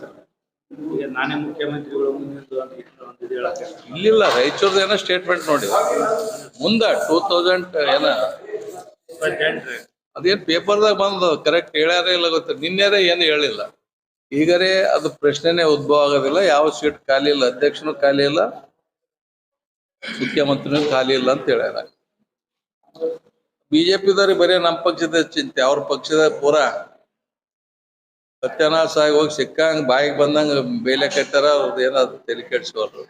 Sir? ಇಲ್ಲಿಲ್ಲ ಏನೋ statement ನೋಡಿ ಮುಂದ ಟೂ ತೌಸಂಡ್ ಏನ? ಅದೇನ್ ಪೇಪರ್ದಾಗ ಬಂದ ಕರೆಕ್ಟ್ ಹೇಳ್ಯಾರ ಇಲ್ಲ ಗೊತ್ತ? ನಿನ್ನೆರೆ ಏನು ಹೇಳಿಲ್ಲ. ಈಗರೇ ಅದು ಪ್ರಶ್ನೆನೇ ಉದ್ಭವ ಆಗೋದಿಲ್ಲ. ಯಾವ ಸೀಟ್ ಖಾಲಿ ಇಲ್ಲ, ಅಧ್ಯಕ್ಷನೂ ಖಾಲಿ ಇಲ್ಲ, ಮುಖ್ಯಮಂತ್ರಿನೂ ಖಾಲಿ ಇಲ್ಲ ಅಂತ ಹೇಳ್ಯಾರ. ಬಿಜೆಪಿದವ್ರಿಗೆ ಬರೀ ನಮ್ಮ ಪಕ್ಷದ ಚಿಂತೆ, ಅವ್ರ ಪಕ್ಷದ ಪೂರಾ ಸತ್ಯನಾಶ ಆಗಿ ಹೋಗಿ ಸಿಕ್ಕಂಗ್ ಬಾಯಿಗೆ ಬಂದಂಗ ಬೇಲೆ ಕಟ್ಟಾರ ಅವ್ರದ್ದು ಏನಾದ್ರು ತಲೆ ಕೆಡ್ಸೋರು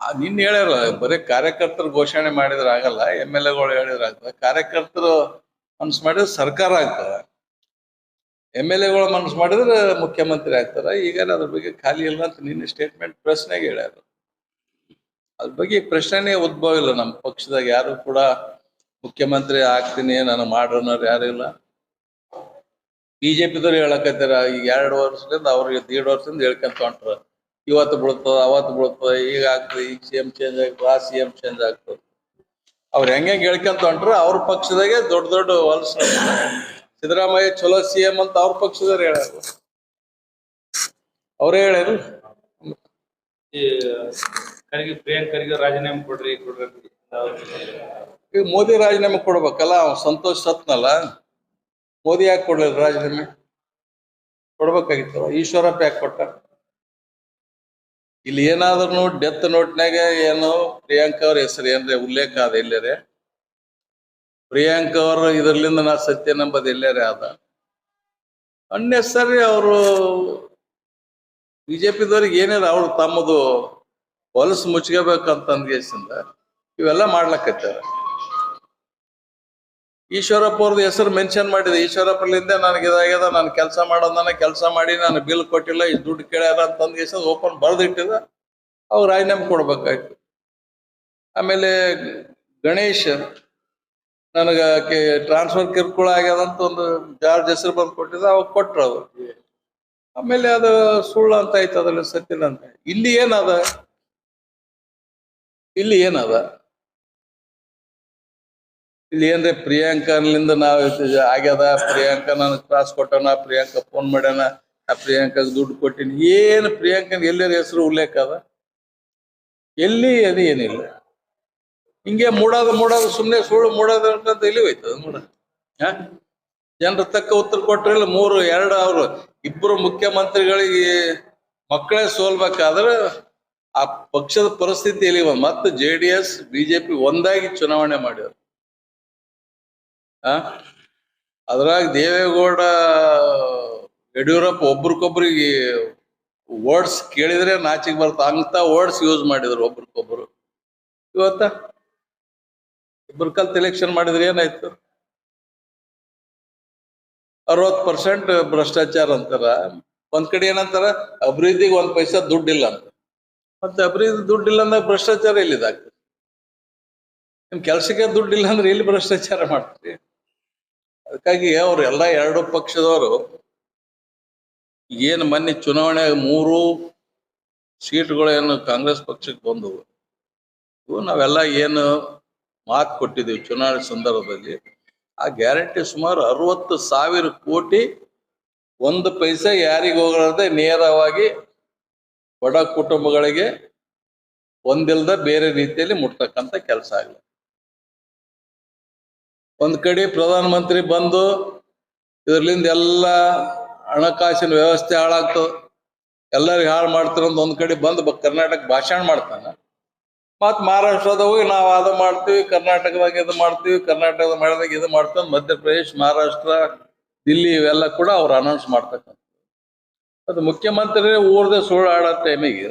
ಆ, ನಿನ್ನೆ ಹೇಳ್ಯಾರ ಬರೀ ಕಾರ್ಯಕರ್ತರು ಘೋಷಣೆ ಮಾಡಿದ್ರೆ ಆಗಲ್ಲ ಎಂ ಎಲ್ ಎಗಳು ಹೇಳಿದ್ರೆ ಆಗ್ತದೆ. ಕಾರ್ಯಕರ್ತರು ಮನ್ಸು ಮಾಡಿದ್ರೆ ಸರ್ಕಾರ ಆಗ್ತದೆ. ಎಂ ಎಲ್ ಎಗಳು ಮನ್ಸು ಮಾಡಿದ್ರೆ ಮುಖ್ಯಮಂತ್ರಿ ಆಗ್ತಾರ. ಈಗ ಅದ್ರ ಬಗ್ಗೆ ಖಾಲಿ ಇಲ್ಲ ಅಂತ ನಿನ್ನೆ ಸ್ಟೇಟ್ಮೆಂಟ್ ಪ್ರಶ್ನೆಗೆ ಹೇಳ್ಯಾರ. ಅದ್ರ ಬಗ್ಗೆ ಪ್ರಶ್ನೆನೇ ಉದ್ಭವ ಇಲ್ಲ ನಮ್ಮ ಪಕ್ಷದಾಗ ಯಾರು ಕೂಡ ಮುಖ್ಯಮಂತ್ರಿ ಆಗ್ತೀನಿ, ನಾನು ಮಾಡೋನವ್ರು ಯಾರು ಇಲ್ಲ. ಬಿಜೆಪಿದವ್ರು ಹೇಳಕತ್ತಾರ, ಈಗ ಎರಡು ವರ್ಷದಿಂದ ಅವ್ರಿಗೆ ದೀಡ್ ವರ್ಷದಿಂದ ಹೇಳ್ಕೊಂತ ಹೊಂಟ್ರ ಇವತ್ತು ಬೀಳ್ತದ, ಅವತ್ತು ಬೀಳ್ತದ, ಈಗ ಆಗ್ತದೆ, ಈಗ ಸಿ ಎಂ ಚೇಂಜ್ ಆಗ್ತದೆ, ಆ ಸಿ ಎಂ ಚೇಂಜ್ ಆಗ್ತದೆ. ಅವ್ರು ಹೆಂಗೆ ಹೇಳ್ಕೊಂತ ಹೊಂಟ್ರ ಅವ್ರ ಪಕ್ಷದಾಗೆ ದೊಡ್ಡ ದೊಡ್ಡ ವಲಸ ಸಿದ್ದರಾಮಯ್ಯ ಚಲೋ ಸಿ ಎಂ ಅಂತ ಅವ್ರ ಪಕ್ಷದವ್ರು ಹೇಳ್ಯಾರ. ಅವರೇ ಹೇಳ್ಯಾರು. ಈ ಖರ್ಗೆ ಪ್ರಿಯಾಂಕ್ ಖರ್ಗೆ ರಾಜೀನಾಮೆ ಕೊಡ್ರಿ ಕೊಡ್ರಿ ಈಗ ಮೋದಿ ರಾಜೀನಾಮೆ ಕೊಡ್ಬೇಕಲ್ಲ ಅವ ಸಂತೋಷ್ ಸತ್ನಲ್ಲ? ಮೋದಿ ಯಾಕೆ ಕೊಡ್ಲಿಲ್ಲ ರಾಜೀನಾಮೆ? ಕೊಡ್ಬೇಕಾಗಿತ್ತು ಈಶ್ವರಪ್ಪ ಯಾಕೆ ಕೊಟ್ಟ? ಇಲ್ಲಿ ಏನಾದ್ರೂ ಡೆತ್ ನೋಟ್ನಾಗ ಏನು ಪ್ರಿಯಾಂಕ ಅವ್ರ ಹೆಸರು ಏನ್ರಿ, ಉಲ್ಲೇಖ ಅದ ಎಲ್ಲರೇ? ಪ್ರಿಯಾಂಕ ಅವ್ರ ಇದರ್ಲಿಂದ ನಾ ಸತ್ಯ ನಂಬದು ಅದ? ಅನ್ನೆಸರಿ ಅವರು ಬಿಜೆಪಿದವ್ರಿಗೆ ಏನಿಲ್ಲ, ಅವ್ರು ತಮ್ಮದು ಹೊಲಸು ಮುಚ್ಕೋಬೇಕಂತ ಅಂದ್ಗೇಸಿಂದ ಇವೆಲ್ಲ ಮಾಡ್ಲಕತ್ತಾರ ಈಶ್ವರಪ್ಪ ಅವ್ರದ್ದು ಹೆಸರು ಮೆನ್ಷನ್ ಮಾಡಿದೆ. ಈಶ್ವರಪ್ಪಲಿಂದ ನನಗೆ ಇದಾಗ್ಯದ, ನಾನು ಕೆಲಸ ಮಾಡೋದನ್ನ ಕೆಲಸ ಮಾಡಿ ನಾನು ಬಿಲ್ ಕೊಟ್ಟಿಲ್ಲ, ಇಷ್ಟು ದುಡ್ಡು ಕೇಳ್ಯಾರ ಅಂತ ಹೆಸರು ಓಪನ್ ಬರೆದಿಟ್ಟಿದ. ಅವ್ರು ರಾಜೀನಾಮೆ ಕೊಡ್ಬೇಕಾಯ್ತು. ಆಮೇಲೆ ಗಣೇಶ್, ನನಗ ಟ್ರಾನ್ಸ್ಫರ್ ಕಿರುಕುಳ ಆಗ್ಯದ ಅಂತ ಒಂದು ಜಾರ್ಜ್ ಹೆಸರು ಬಂದು ಕೊಟ್ಟಿದ್ದ, ಅವಾಗ ಕೊಟ್ರ ಅದು ಆಮೇಲೆ ಅದು ಸುಳ್ಳು ಅಂತ ಆಯ್ತು, ಅದ್ರಲ್ಲಿ ಸತ್ಯನ ಅಂತ. ಇಲ್ಲಿ ಏನದ ಇಲ್ಲಿ ಏನದ ಇಲ್ಲಿ ಏನ್ರಿ ಪ್ರಿಯಾಂಕಲಿಂದ ನಾವ್ ಆಗ್ಯದ? ಪ್ರಿಯಾಂಕ ನನಗೆ ಕ್ರಾಸ್ ಕೊಟ್ಟನ ಪ್ರಿಯಾಂಕ ಫೋನ್ ಮಾಡ್ಯಾನ, ಆ ಪ್ರಿಯಾಂಕ ದುಡ್ಡು ಕೊಟ್ಟಿನಿ. ಏನ್ ಪ್ರಿಯಾಂಕನ್ ಎಲ್ಲರ ಹೆಸರು ಉಲ್ಲೇಖ ಅದ? ಎಲ್ಲಿ ಅದು ಏನಿಲ್ಲ. ಹಿಂಗೆ ಮೂಡೋದು ಮೂಡೋದು ಸುಮ್ಮನೆ ಸುಳ್ಳು ಮೂಡೋದು ಅಂತ ಇಲ್ಲಿ ಹೋಯ್ತದ ಮೂಡ ಹಾ? ಜನರ ತಕ್ಕ ಉತ್ತರ ಕೊಟ್ರಿಲ್ಲ ಮೂರು, ಎರಡು ಅವರು. ಇಬ್ಬರು ಮುಖ್ಯಮಂತ್ರಿಗಳಿಗೆ ಮಕ್ಕಳೇ ಸೋಲ್ಬೇಕಾದ್ರೆ ಆ ಪಕ್ಷದ ಪರಿಸ್ಥಿತಿ ಎಲ್ಲಿ ಮತ್ತೆ ಜೆ ಡಿ ಎಸ್ ಬಿಜೆಪಿ ಒಂದಾಗಿ ಚುನಾವಣೆ ಮಾಡಿದ್ರು ಆ? ಅದ್ರಾಗ ದೇವೇಗೌಡ, ಯಡಿಯೂರಪ್ಪ ಒಬ್ರಿಗೊಬ್ರಿಗೆ ವರ್ಡ್ಸ್ ಕೇಳಿದ್ರೆ ನಾಚಿಗೆ ಬರ್ತ ಅಂತ ವರ್ಡ್ಸ್ ಯೂಸ್ ಮಾಡಿದ್ರು ಒಬ್ರಿಗೊಬ್ರು. ಇವತ್ತ? ಇಬ್ರು ಕಲ್ತ್ ಎಲೆಕ್ಷನ್ ಮಾಡಿದ್ರೆ ಏನಾಯ್ತು? ಅರವತ್ ಪರ್ಸೆಂಟ್ ಭ್ರಷ್ಟಾಚಾರ ಅಂತಾರ. ಒಂದ್ ಕಡೆ ಏನಂತಾರ? ಅಭಿವೃದ್ಧಿಗೆ ಒಂದ್ ಪೈಸಾ ದುಡ್ಡಿಲ್ಲ ಅಂತ. ಮತ್ತೆ ಅಭಿವೃದ್ಧಿ ದುಡ್ಡಿಲ್ಲ ಅಂದಾಗ ಭ್ರಷ್ಟಾಚಾರ ಎಲ್ಲಿದಾಗ್ತದೆ? ನಿಮ್ ಕೆಲ್ಸಕ್ಕೆ ದುಡ್ಡಿಲ್ಲ ಅಂದ್ರೆ ಎಲ್ಲಿ ಭ್ರಷ್ಟಾಚಾರ ಮಾಡ್ತೀರಿ? ಅದಕ್ಕಾಗಿ ಅವ್ರು ಎಲ್ಲ ಎರಡು ಪಕ್ಷದವರು ಏನು ಮೊನ್ನೆ ಚುನಾವಣೆ ಮೂರು ಸೀಟ್ಗಳು ಏನು ಕಾಂಗ್ರೆಸ್ ಪಕ್ಷಕ್ಕೆ ಬಂದವು. ಇವು ನಾವೆಲ್ಲ ಏನು ಮಾತು ಕೊಟ್ಟಿದ್ದೀವಿ ಚುನಾವಣೆ ಸಂದರ್ಭದಲ್ಲಿ. ಆ ಗ್ಯಾರಂಟಿ ಸುಮಾರು ಅರವತ್ತು ಸಾವಿರ ಕೋಟಿ ಒಂದು ಪೈಸೆ ಯಾರಿಗೆ ಹೋಗಲಾರ್ದೆ ನೇರವಾಗಿ ಬಡ ಕುಟುಂಬಗಳಿಗೆ ಒಂದಿಲ್ಲದ ಬೇರೆ ರೀತಿಯಲ್ಲಿ ಮುಟ್ತಕ್ಕಂಥ ಕೆಲಸ ಆಗಲಿ. ಒಂದ್ ಕಡೆ ಪ್ರಧಾನ ಮಂತ್ರಿ ಬಂದು ಇದರ್ಲಿಂದ ಎಲ್ಲ ಹಣಕಾಸಿನ ವ್ಯವಸ್ಥೆ ಹಾಳಾಗ್ತದ ಎಲ್ಲರಿಗೂ ಹಾಳು ಮಾಡ್ತಾರಂತ ಒಂದ್ ಕಡೆ ಬಂದು ಕರ್ನಾಟಕ ಭಾಷಣ ಮಾಡ್ತಾನ. ಮತ್ ಮಹಾರಾಷ್ಟ್ರದ ಹೋಗಿ ನಾವು ಅದು ಮಾಡ್ತೀವಿ, ಕರ್ನಾಟಕದಾಗ ಇದು ಮಾಡ್ತೀವಿ, ಕರ್ನಾಟಕದ ಮಾಡಿದಾಗ ಇದು ಮಾಡ್ತಾನೆ ಮಧ್ಯಪ್ರದೇಶ, ಮಹಾರಾಷ್ಟ್ರ, ದಿಲ್ಲಿ ಇವೆಲ್ಲ ಕೂಡ ಅವ್ರು ಅನೌನ್ಸ್ ಮಾಡ್ತಕ್ಕಂಥ ಅದು ಮುಖ್ಯಮಂತ್ರಿ ಊರ್ದೆ ಸುಳ್ಳು ಆಡೋ ಟೈಮಿಗೆ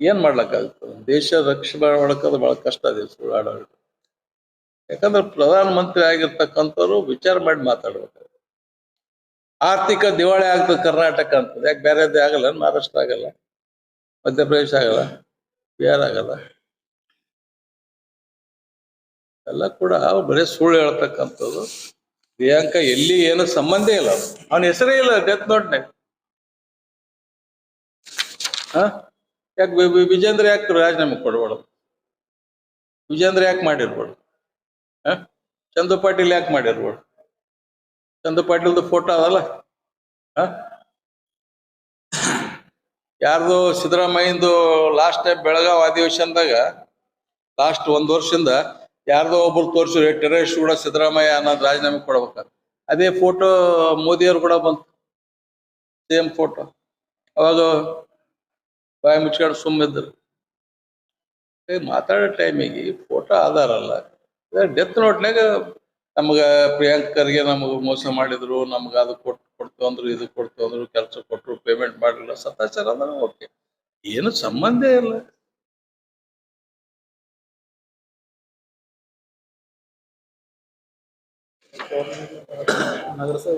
ಏನ್ ಮಾಡ್ಲಕ್ಕಾಗುತ್ತೆ? ದೇಶ ರಕ್ಷಣೆ ಮಾಡೋದು ಬಹಳ ಕಷ್ಟ ಇದೆ ಸುಳ್ಳು ಆಡೋದು ಯಾಕಂದ್ರೆ ಪ್ರಧಾನ ಮಂತ್ರಿ ಆಗಿರ್ತಕ್ಕಂಥವ್ರು ವಿಚಾರ ಮಾಡಿ ಮಾತಾಡ್ಬೇಕು. ಆರ್ಥಿಕ ದಿವಾಳಿ ಆಗ್ತದೆ ಕರ್ನಾಟಕ ಅಂತ ಯಾಕೆ ಬೇರೆದೇ ಆಗಲ್ಲ ಮಹಾರಾಷ್ಟ್ರ ಆಗಲ್ಲ, ಮಧ್ಯಪ್ರದೇಶ ಆಗಲ್ಲ, ಬಿಹಾರ್ ಆಗಲ್ಲ. ಎಲ್ಲ ಕೂಡ ಬರೀ ಸುಳ್ಳು ಹೇಳ್ತಕ್ಕಂಥದ್ದು ಪ್ರಿಯಾಂಕ ಎಲ್ಲಿ ಏನು ಸಂಬಂಧ ಇಲ್ಲ. ಅವನ ಹೆಸರೇ ಇಲ್ಲ ಡೆತ್ ನೋಟ್ನಾಗ ಹಾ? ಯಾಕೆ ವಿಜೇಂದ್ರ ಯಾಕೆ ರಾಜೀನಾಮೆ ಕೊಡ್ಬಾರ್ದು? ವಿಜೇಂದ್ರ ಯಾಕೆ ಮಾಡಿರ್ಬೋದು ಹ ಚಂದು ಪಾಟೀಲ್ ಯಾಕೆ ಮಾಡಿರ್ಬೋದು ಚಂದು ಪಾಟೀಲ್ದು ಫೋಟೋ ಅದಲ್ಲ? ಯಾರ್ದು ಸಿದ್ದರಾಮಯ್ಯಂದು ಲಾಸ್ಟ್ ಟೈಮ್ ಬೆಳಗಾವ್ ಅಧಿವೇಶನದಾಗ ಲಾಸ್ಟ್ ಒಂದ್ ವರ್ಷದಿಂದ ಯಾರ್ದೋ ಒಬ್ರು ತೋರಿಸಿದ್ರೆ ಟೆರರಿಸ್ಟ್ ಕೂಡ ಸಿದ್ದರಾಮಯ್ಯ ಅನ್ನೋದು ರಾಜೀನಾಮೆ ಕೊಡ್ಬೇಕ? ಅದೇ ಫೋಟೋ ಮೋದಿಯವ್ರು ಕೂಡ ಬಂತು. ಸೇಮ್ ಫೋಟೋ ಅವಾಗ ಬಾಯಿ ಮುಚ್ಕೊಂಡು ಸುಮ್ಮಿದ್ರು ಏ, ಮಾತಾಡೋ ಟೈಮಿಗೆ ಫೋಟೋ ಆಧಾರಲ್ಲ. ಡೆತ್ ನೋಟ್ನಾಗ ನಮಗ ಪ್ರಿಯಾಂಕರ್ಗೆ ನಮಗ ಮೋಸ ಮಾಡಿದ್ರು, ನಮ್ಗ ಅದು ಕೊಟ್ಟು ಕೊಡ್ತು ಅಂದ್ರು ಇದು ಕೊಡ್ತು ಅಂದ್ರು ಕೆಲಸ ಕೊಟ್ಟರು ಪೇಮೆಂಟ್ ಮಾಡಲಿಲ್ಲ ಸತಾಚಾರ ಅಂದ್ರೆ ಓಕೆ ಏನು ಸಂಬಂಧ ಇಲ್ಲ. ನಗರಸಭೆ